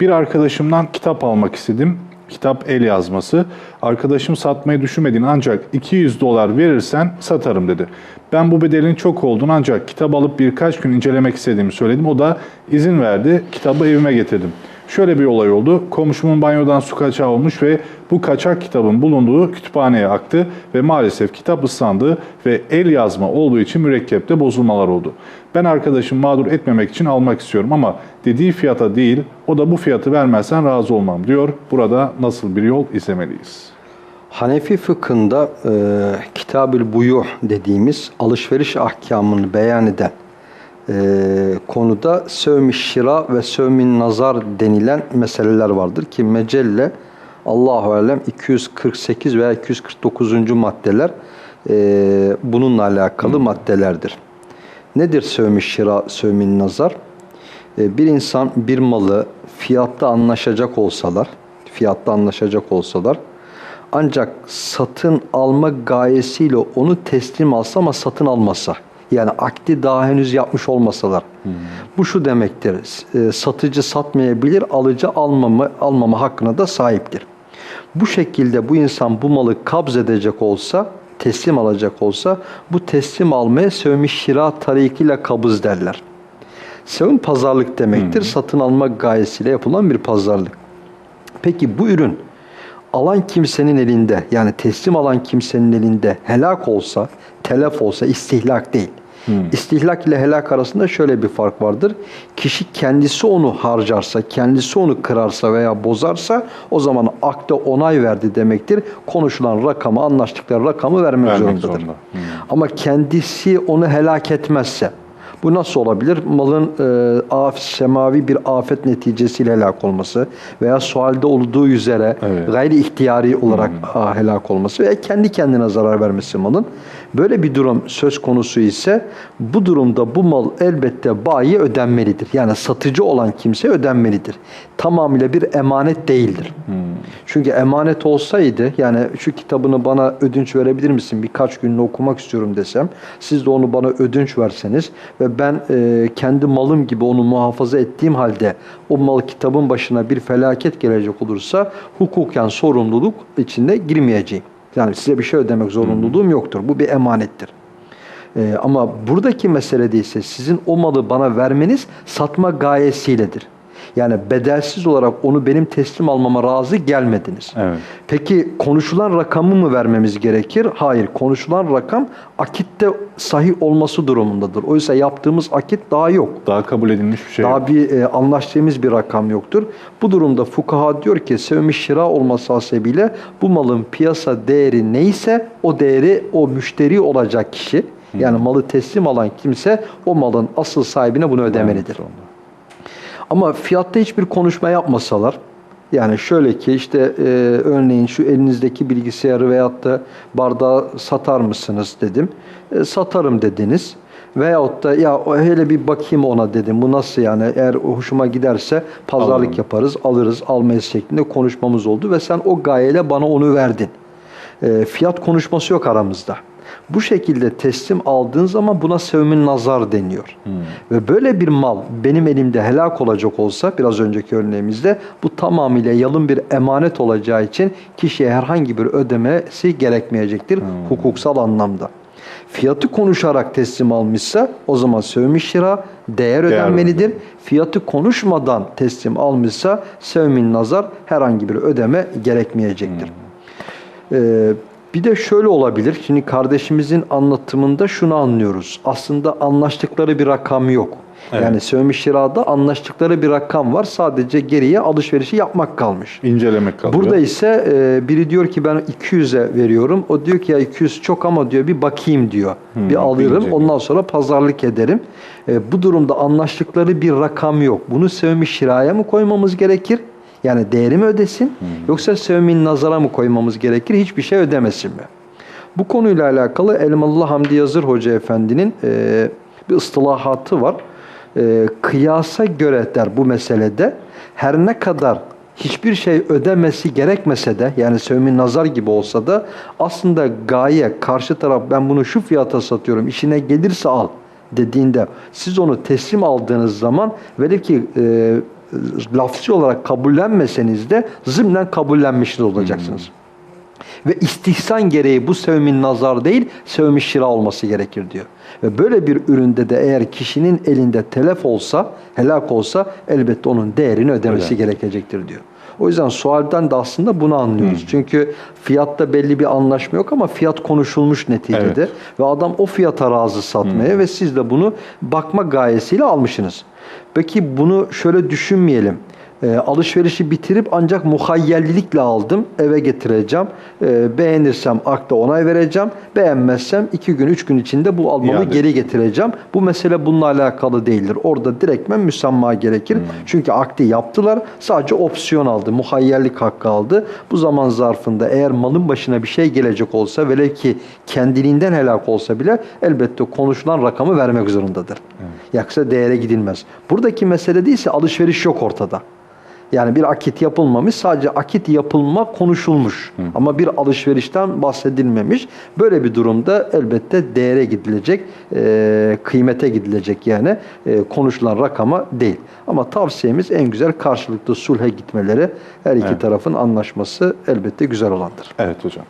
Bir arkadaşımdan kitap almak istedim. Kitap el yazması. Arkadaşım satmayı düşünmediğini ancak 200 dolar verirsen satarım dedi. Ben bu bedelin çok olduğunu ancak kitap alıp birkaç gün incelemek istediğimi söyledim. O da izin verdi. Kitabı evime getirdim. Şöyle bir olay oldu. Komşumun banyodan su kaçağı olmuş ve bu kaçak kitabın bulunduğu kütüphaneye aktı ve maalesef kitap ıslandı ve el yazma olduğu için mürekkepte bozulmalar oldu. Ben arkadaşım mağdur etmemek için almak istiyorum ama dediği fiyata değil, o da bu fiyatı vermezsen razı olmam diyor. Burada nasıl bir yol izlemeliyiz? Hanefi fıkhında e, Kitab-ül Buyuh dediğimiz alışveriş ahkamını beyan eden e, konuda sevmi şira ve sevmin nazar denilen meseleler vardır ki mecelle Allahu alem 248 veya 249. maddeler e, bununla alakalı maddelerdir. Nedir sevmi şira, sevmin nazar? E, bir insan bir malı fiyatta anlaşacak olsalar, fiyatta anlaşacak olsalar ancak satın alma gayesiyle onu teslim alsa ama satın almasa. Yani akdi daha henüz yapmış olmasalar. Bu şu demektir. e, Satıcı satmayabilir, alıcı almama, almama hakkına da sahiptir. Bu şekilde bu insan bu malı kabz edecek olsa, teslim alacak olsa bu teslim almaya sevmiş şira tarikiyle kabız derler. Sevim pazarlık demektir. Satın alma gayesiyle yapılan bir pazarlık. Peki bu ürün alan kimsenin elinde yani teslim alan kimsenin elinde helak olsa, telef olsa istihlak değil. İstihlak ile helak arasında şöyle bir fark vardır. Kişi kendisi onu harcarsa, kendisi onu kırarsa veya bozarsa o zaman akde onay verdi demektir. Konuşulan rakamı, anlaştıkları rakamı vermek, Vermek zorundadır. zorunda. Hmm. Ama kendisi onu helak etmezse, bu nasıl olabilir? Malın e, af, semavi bir afet neticesiyle helak olması veya sualde olduğu üzere Evet. gayri ihtiyari olarak a, helak olması veya kendi kendine zarar vermesi malın. Böyle bir durum söz konusu ise bu durumda bu mal elbette bayi ödenmelidir. Yani satıcı olan kimse ödenmelidir. Tamamıyla bir emanet değildir. Çünkü emanet olsaydı yani şu kitabını bana ödünç verebilir misin? Birkaç gününü okumak istiyorum desem. Siz de onu bana ödünç verseniz ve ben e, kendi malım gibi onu muhafaza ettiğim halde o mal kitabın başına bir felaket gelecek olursa hukuken sorumluluk içinde girmeyeceğim. Yani size bir şey ödemek zorunluluğum yoktur. Bu bir emanettir. Ee, ama buradaki mesele değilse sizin o malı bana vermeniz satma gayesiyledir. Yani bedelsiz olarak onu benim teslim almama razı gelmediniz. Evet. Peki konuşulan rakamı mı vermemiz gerekir? Hayır. Konuşulan rakam akitte sahih olması durumundadır. Oysa yaptığımız akit daha yok. Daha kabul edilmiş bir şey yok. Daha bir e, anlaştığımız bir rakam yoktur. Bu durumda fukaha diyor ki sevmi şira olması hasebiyle bu malın piyasa değeri neyse o değeri o müşteri olacak kişi yani malı teslim alan kimse o malın asıl sahibine bunu ödemelidir. Zorunda. Ama fiyatta hiçbir konuşma yapmasalar yani şöyle ki işte e, örneğin şu elinizdeki bilgisayarı veyahut da bardağı satar mısınız dedim. E, satarım dediniz. Veyahut da ya hele bir bakayım ona dedim. Bu nasıl yani eğer hoşuma giderse pazarlık Alalım. yaparız, alırız, almayız şeklinde konuşmamız oldu ve sen o gayeyle bana onu verdin. E, fiyat konuşması yok aramızda. Bu şekilde teslim aldığın zaman buna sevmin nazar deniyor. Ve böyle bir mal benim elimde helak olacak olsa biraz önceki örneğimizde bu tamamıyla yalın bir emanet olacağı için kişiye herhangi bir ödemesi gerekmeyecektir hukuksal anlamda. Fiyatı konuşarak teslim almışsa o zaman sevmi şira değer ödenmelidir. Fiyatı konuşmadan teslim almışsa sevmin nazar herhangi bir ödeme gerekmeyecektir. Ee, bir de şöyle olabilir. Şimdi kardeşimizin anlatımında şunu anlıyoruz. Aslında anlaştıkları bir rakam yok. Evet. Yani sevmi şirada anlaştıkları bir rakam var. Sadece geriye alışverişi yapmak kalmış. İncelemek kalıyor. Burada ise e, biri diyor ki ben 200'e veriyorum. O diyor ki ya 200 çok ama diyor bir bakayım diyor. Hmm, bir alırım bilecek. ondan sonra pazarlık ederim. E, bu durumda anlaştıkları bir rakam yok. Bunu sevmi şiraya mı koymamız gerekir? Yani değeri mi ödesin? Hmm. Yoksa sevmin nazara mı koymamız gerekir? Hiçbir şey ödemesin mi? Bu konuyla alakalı Elmalı Hamdi Yazır Hoca Efendi'nin e, bir ıstılahatı var. E, kıyasa göre der bu meselede her ne kadar hiçbir şey ödemesi gerekmese de yani sevmin nazar gibi olsa da aslında gaye karşı taraf ben bunu şu fiyata satıyorum işine gelirse al dediğinde siz onu teslim aldığınız zaman velev ki e, lafzı olarak kabullenmeseniz de zımnen kabullenmişiz olacaksınız. Ve istihsan gereği bu sevmin nazar değil, sevmi şira olması gerekir diyor. Ve böyle bir üründe de eğer kişinin elinde telef olsa, helak olsa elbette onun değerini ödemesi Öyle. gerekecektir diyor. O yüzden sualden de aslında bunu anlıyoruz. Çünkü fiyatta belli bir anlaşma yok ama fiyat konuşulmuş neticede. Evet. Ve adam o fiyata razı satmaya ve siz de bunu bakma gayesiyle almışsınız. Peki bunu şöyle düşünmeyelim. E, alışverişi bitirip ancak muhayyellilikle aldım. Eve getireceğim. E, beğenirsem akta onay vereceğim. Beğenmezsem iki gün, üç gün içinde bu almamı İade. geri getireceğim. Bu mesele bununla alakalı değildir. Orada direktmen müsamma gerekir. Çünkü akdi yaptılar. Sadece opsiyon aldı. Muhayyerlik hakkı aldı. Bu zaman zarfında eğer malın başına bir şey gelecek olsa velev ki kendiliğinden helak olsa bile elbette konuşulan rakamı vermek zorundadır. Yoksa değere gidilmez. Buradaki mesele değilse alışveriş yok ortada. Yani bir akit yapılmamış, sadece akit yapılma konuşulmuş. Ama bir alışverişten bahsedilmemiş. Böyle bir durumda elbette değere gidilecek, e, kıymete gidilecek yani e, konuşulan rakama değil. Ama tavsiyemiz en güzel karşılıklı sulhe gitmeleri, her iki Evet. tarafın anlaşması elbette güzel olandır. Evet hocam.